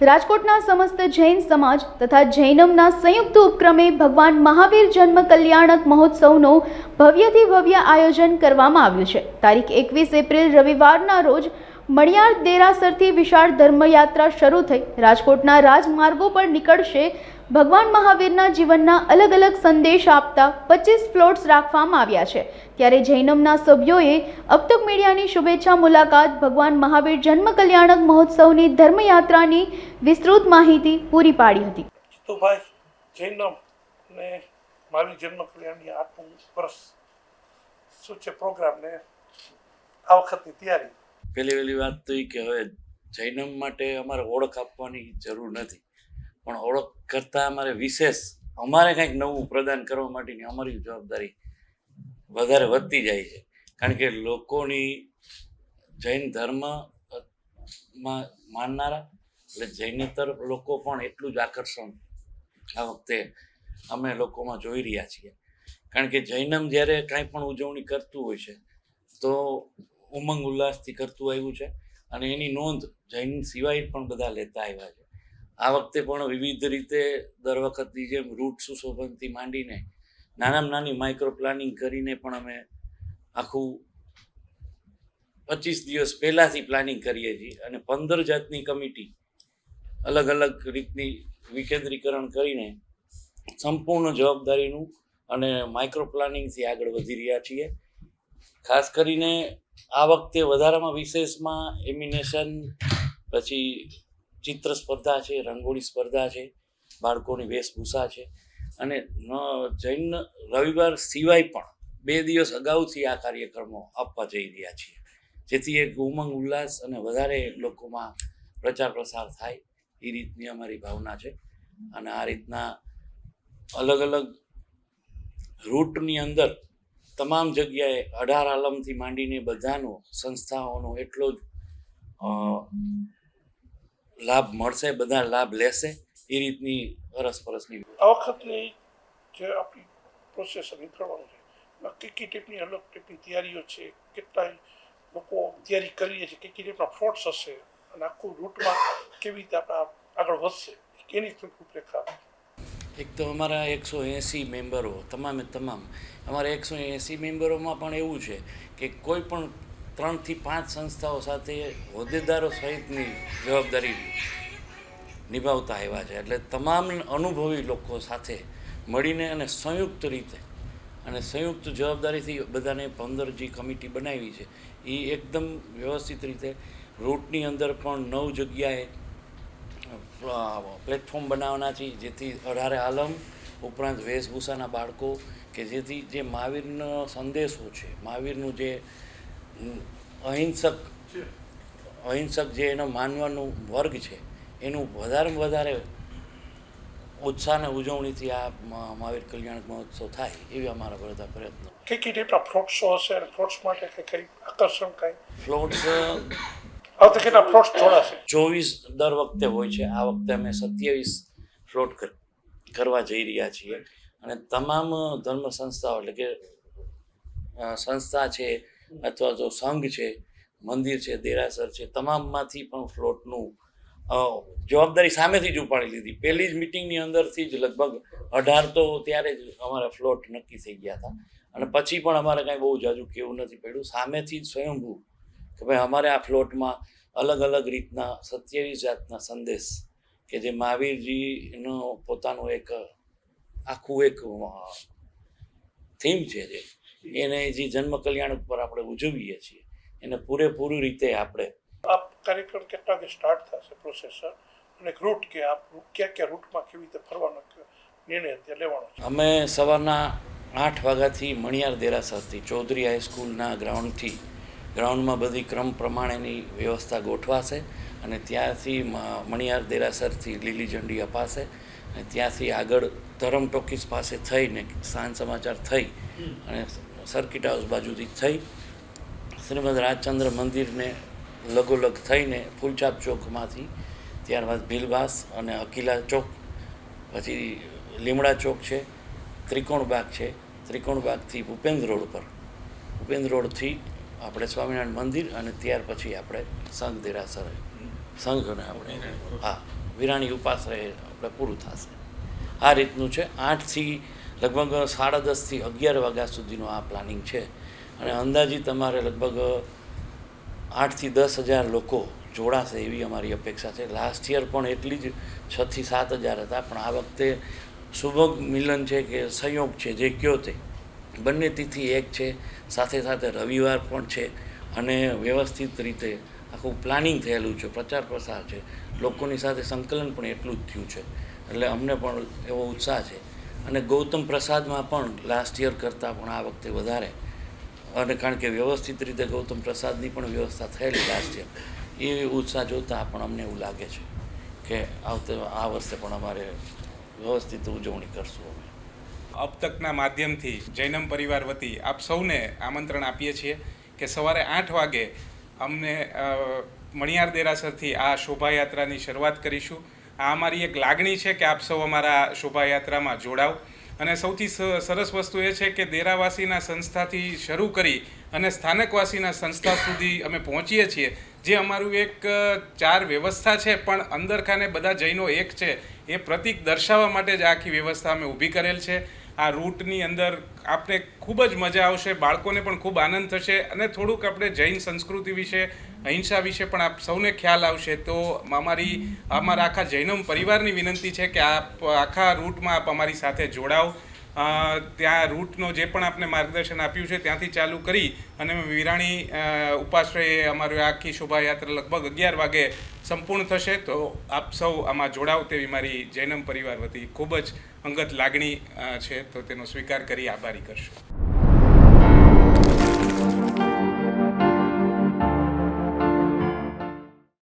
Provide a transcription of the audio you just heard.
રાજકોટના સમસ્ત જૈન સમાજ તથા જૈનમના સંયુક્ત ઉપક્રમે ભગવાન મહાવીર જન્મ કલ્યાણક મહોત્સવનો ભવ્યથી ભવ્ય આયોજન કરવામાં આવ્યું છે. તારીખ એકવીસ એપ્રિલ રવિવારના રોજ મણિયાર દેરાસરથી વિશાળ ધર્મયાત્રા શરૂ થઈ. રાજકોટના રાજમાર્ગો પર નીકળશે ભગવાન મહાવીરના જીવનના અલગ અલગ સંદેશ આપતા પચીસ ફ્લોટ્સ રાખવામાં આવ્યા છે. ત્યારે જૈનમના સભ્યોએ અબતક મીડિયાની શુભેચ્છા મુલાકાત ભગવાન મહાવીર જન્મ કલ્યાણક મહોત્સવની ધર્મયાત્રાની વિસ્તૃત માહિતી પૂરી પાડી હતી. તો ભાઈ જૈનમ ને મારી જન્મ કલ્યાણની આઠમું વર્ષ શું છે પ્રોગ્રામને આ વખતની તૈયારી? પહેલી વહેલી વાત તો એ કે હવે જૈનમ માટે અમારે ઓળખ આપવાની જરૂર નથી. પણ ઓળખ કરતાં અમારે વિશેષ અમારે કંઈક નવું પ્રદાન કરવા માટેની અમારી જવાબદારી વધારે વધતી જાય છે. કારણ કે લોકોની જૈન ધર્મમાં માનનારા એટલે જૈનેતર લોકો પણ એટલું જ આકર્ષણ આ વખતે અમે લોકોમાં જોઈ રહ્યા છીએ. કારણ કે જૈનમ જ્યારે કાંઈ પણ ઉજવણી કરતું હોય છે, તો ઉમંગ ઉલ્લાસથી કરતું આવ્યું છે અને એની નોંધ જૈન સિવાય પણ બધા લેતા આવ્યા છે. આ વખતે પણ વિવિધ રીતે દર વખતની જેમ રૂટ સુશોભનથી માંડીને નાનામાં નાની માઇક્રો પ્લાનિંગ કરીને પણ અમે આખું પચીસ દિવસ પહેલાંથી પ્લાનિંગ કરીએ છીએ અને પંદર જાતની કમિટી અલગ અલગ રીતની વિકેન્દ્રીકરણ કરીને સંપૂર્ણ જવાબદારીનું અને માઇક્રો પ્લાનિંગથી આગળ વધી રહ્યા છીએ. ખાસ કરીને આ વખતે વધારામાં વિશેષમાં એમિનેશન પછી ચિત્ર સ્પર્ધા છે, રંગોળી સ્પર્ધા છે, બાળકોની વેશભૂષા છે. અને જૈન રવિવાર સિવાય પણ બે દિવસ અગાઉથી આ કાર્યક્રમો આપવા જઈ રહ્યા છીએ. જેથી એક ઉમંગ, ઉલ્લાસ અને વધારે લોકોમાં પ્રચાર પ્રસાર થાય એ રીતની અમારી ભાવના છે. અને આ રીતના અલગ અલગ રૂટની અંદર તમામ જગ્યાએ અઢાર આલમથી માંડીને બધાનો સંસ્થાઓનો એટલો જ લાભ મળશે બધા લાભ લેશે એ રીતની અરસપરસની આ વખતની જે આપણી પ્રોસેસ નીકળવાનું છે એમાં કઈ કઈ ટાઈપની અલગ ટાઈપની તૈયારીઓ છે કેટલા લોકો તૈયારી કરીએ છીએ કઈ ટાઈપના ફ્લોટ્સ હશે અને આખું રૂટમાં કેવી રીતે આપણે આગળ વધશે એની રૂપરેખા એક તો અમારા એકસો એંસી મેમ્બરો તમામે તમામ અમારા એકસો એંસી મેમ્બરોમાં પણ એવું છે કે કોઈ પણ ત્રણથી પાંચ સંસ્થાઓ સાથે હોદ્દેદારો સહિતની જવાબદારી નિભાવતા આવ્યા છે. એટલે તમામ અનુભવી લોકો સાથે મળીને અને સંયુક્ત રીતે અને સંયુક્ત જવાબદારીથી બધાને પંદર જે કમિટી બનાવી છે. એ એકદમ વ્યવસ્થિત રીતે રૂટની અંદર પણ નવ જગ્યાએ પ્લેટફોર્મ બનાવવાના છે, જેથી અઢારે આલમ ઉપરાંત વેશભૂષાના બાળકો કે જેથી જે મહાવીરનો સંદેશો છે, મહાવીરનું જે અહિંસક અહિંસક જે એનો માનવાનું વર્ગ છે એનું વધારેમાં વધારે ઉત્સાહ અને ઉજવણીથી આ મહા- મહાવીર કલ્યાણ મહોત્સવ થાય એવી અમારા બધા પ્રયત્નો. કઈ કઈ ટાઈપના શો હશે ફ્લોટ્સ માટે કઈ કઈ આકર્ષણ કઈ? ફ્લોટ્સ કેટલા ફ્લોટ્સ જોડાશે ચોવીસ દર વખતે હોય છે. આ વખતે અમે સત્યાવીસ ફ્લોટ કર- કરવા જઈ રહ્યા છીએ. અને તમામ ધર્મ સંસ્થાઓ એટલે કે સંસ્થા છે અથવા તો સંઘ છે, મંદિર છે, દેરાસર છે, તમામમાંથી પણ ફ્લોટનું જવાબદારી સામેથી જ ઉપાડી લીધી. પહેલી જ મિટિંગની અંદરથી જ લગભગ અઢાર તો ત્યારે જ અમારા ફ્લોટ નક્કી થઈ ગયા હતા. અને પછી પણ અમારે કાંઈ બહુ જાજુ કેવું નથી પડ્યું. સામેથી જ સ્વયંભૂ કે ભાઈ અમારે આ ફ્લોટમાં અલગ અલગ રીતના સત્યાવીસ જાતના સંદેશ કે જે મહાવીરજીનો પોતાનું એક આખું એક થીમ છે જે. એને જે જન્મ કલ્યાણ ઉપર આપણે ઉજવીએ છીએ એને પૂરેપૂરી રીતે આપણે આ કાર્યક્રમ કેટલા વાગે સ્ટાર્ટ થશે પ્રોસેસર અને રૂટ કે આપ ક્યાં ક્યાં રૂટમાં કેવી રીતે ફરવાનો નિર્ણય અત્યારે લેવાનો છે? અમે સવારના આઠ વાગ્યાથી મણિયાર દેરાસરથી ચૌધરી હાઈસ્કૂલના ગ્રાઉન્ડથી ગ્રાઉન્ડમાં બધી ક્રમ પ્રમાણેની વ્યવસ્થા ગોઠવાશે અને ત્યાંથી મણિયાર દેરાસરથી લીલી ઝંડી અપાશે અને ત્યાંથી આગળ ધરમ ટોકીસ પાસે થઈને સાંજ સમાચાર થઈ અને સર્કિટ હાઉસ બાજુથી થઈ. શ્રીમદ રાજચંદ્ર મંદિરને લગોલગ થઈને ફૂલચાપ ચોકમાંથી ત્યારબાદ ભીલવાસ અને અકીલા ચોક પછી લીમડા ચોક છે ત્રિકોણ બાગ છે. ત્રિકોણ બાગથી ભૂપેન્દ્ર રોડ પર. ભૂપેન્દ્ર રોડથી આપણે સ્વામિનારાયણ મંદિર અને ત્યાર પછી આપણે સંઘ દેરાસર સંઘ અને આપણે હા વિરાણી ઉપાશ્રય આપણે પૂરું થશે. આ રીતનું છે. આઠથી લગભગ સાડા દસથી અગિયાર વાગ્યા સુધીનું આ પ્લાનિંગ છે. અને અંદાજી તમારે લગભગ આઠથી દસ હજાર લોકો જોડાશે એવી અમારી અપેક્ષા છે. લાસ્ટ યર પણ એટલી જ છથી સાત હજાર હતા, પણ આ વખતે શુભ મિલન છે કે સંયોગ છે, જે કયો તે. બંને તિથિ એક છે, સાથે સાથે રવિવાર પણ છે અને વ્યવસ્થિત રીતે આખું પ્લાનિંગ થયેલું છે, પ્રચાર પ્રસાર છે. લોકોની સાથે સંકલન પણ એટલું જ થયું છે. એટલે અમને પણ એવો ઉત્સાહ છે. અને ગૌતમ પ્રસાદમાં પણ લાસ્ટ યર કરતાં પણ આ વખતે વધારે. અને કારણ કે વ્યવસ્થિત રીતે ગૌતમ પ્રસાદની પણ વ્યવસ્થા થયેલી લાસ્ટ યર એ ઉત્સાહ જોતાં પણ અમને એવું લાગે છે કે આવતે આ વર્ષે પણ અમારે વ્યવસ્થિત ઉજવણી કરશું અમે. અબ તકના માધ્યમથી જૈનમ પરિવાર વતી આપ સૌને આમંત્રણ આપીએ છીએ કે સવારે આઠ વાગે અમને મણિયાર દેરાસરથી આ શોભાયાત્રાની શરૂઆત કરીશું. આ અમારી એક લાગણી છે કે આપ સૌ અમારા શોભાયાત્રામાં જોડાવ. અને સૌથી સરસ વસ્તુ એ છે કે દેરાવાસીના સંસ્થાથી શરૂ કરી અને સ્થાનકવાસીના સંસ્થા સુધી અમે પહોંચીએ છીએ. જે અમારું એક ચાર વ્યવસ્થા છે, પણ અંદરખાને બધા જૈનો એક છે, એ પ્રતિક દર્શાવવા માટે જ આખી વ્યવસ્થા અમે ઊભી કરેલ છે. આ રૂટની અંદર આપણે ખૂબ જ મજા આવશે, બાળકોને પણ ખૂબ આનંદ થશે અને થોડુંક આપણે જૈન સંસ્કૃતિ વિશે, અહિંસા વિશે પણ આપ સૌને ખ્યાલ આવશે. તો અમારી, અમારા આખા જૈનમ પરિવારની વિનંતી છે કે આપ આખા રૂટમાં આપ અમારી સાથે જોડાઓ ત્યાં રૂટનો જે પણ આપને માર્ગદર્શન આપ્યું છે, ત્યાંથી ચાલુ કરી અને વિરાણી ઉપાશ્રયે અમારી આખી શોભાયાત્રા લગભગ અગિયાર વાગે સંપૂર્ણ થશે. તો આપ સૌ આમાં જોડાવ તેવી મારી જૈનમ પરિવાર વતી ખૂબ જ અંગત લાગણી છે. તો તેનો સ્વીકાર કરી આભારી કરશું.